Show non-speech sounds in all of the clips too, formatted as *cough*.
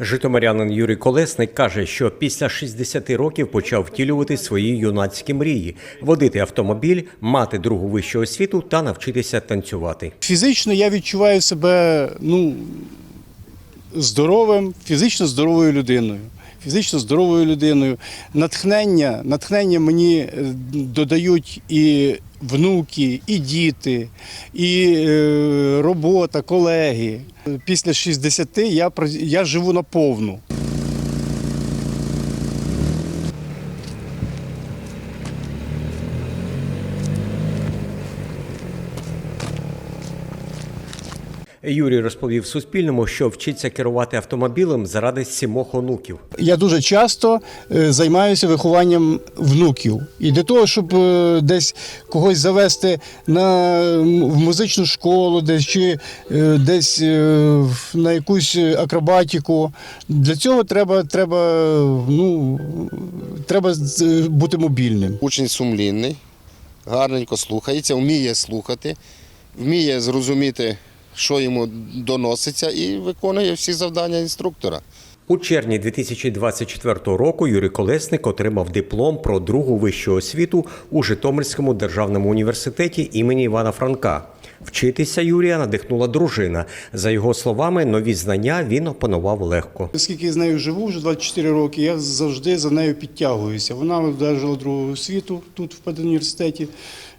Житомирянин Юрій Колесник каже, що після 60 років почав втілювати свої юнацькі мрії: водити автомобіль, мати другу вищу освіту та навчитися танцювати. Фізично я відчуваю себе ну, здоровим, фізично здоровою людиною. Фізично здоровою людиною. Натхнення, натхнення мені е, додають і внуки, і діти, і е, робота, колеги. Після 60 я, я живу наповну. Юрій розповів Суспільному, що вчиться керувати автомобілем заради сімох онуків. Я дуже часто е, займаюся вихованням внуків. І для того, щоб е, десь когось завести на в музичну школу, десь чи е, десь на якусь акробатику. Для цього треба, треба, ну, треба бути мобільним. Учень сумлінний, гарненько слухається, вміє слухати, вміє зрозуміти, що йому доноситься, і виконує всі завдання інструктора. У червні 2024 року Юрій Колесник отримав диплом про другу вищу освіту у Житомирському державному університеті імені Івана Франка. Вчитися Юрія надихнула дружина. За його словами, нові знання він опанував легко. Оскільки з нею живу вже 24 роки, я завжди за нею підтягуюся. Вона одержала другу освіту тут в педуніверситеті.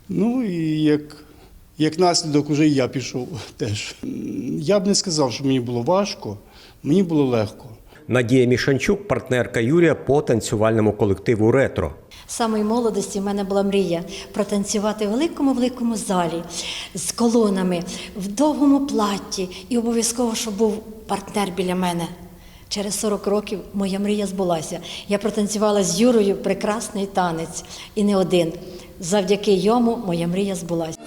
Ну і як, як наслідок, вже і я пішов теж. Я б не сказав, що мені було важко, мені було легко. Надія Мішанчук, партнерка Юрія по танцювальному колективу Ретро. З самої молодості в мене була мрія протанцювати в великому великому залі з колонами в довгому платті і обов'язково, щоб був партнер біля мене. Через 40 років моя мрія збулася. Я протанцювала з Юрою прекрасний танець і не один. Завдяки йому моя мрія збулася.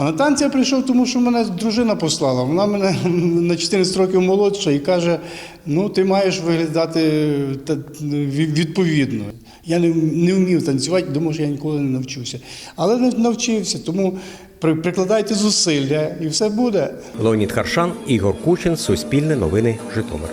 А на танці я прийшов, тому що мене дружина послала. Вона мене *laughs* на 14 років молодша і каже: ну, ти маєш виглядати відповідно. Я не, не вмів танцювати, думав, що я ніколи не навчуся. Але не навчився, тому при- прикладайте зусилля і все буде. Леонід Харшан, Ігор Кучин, Суспільне новини, Житомир.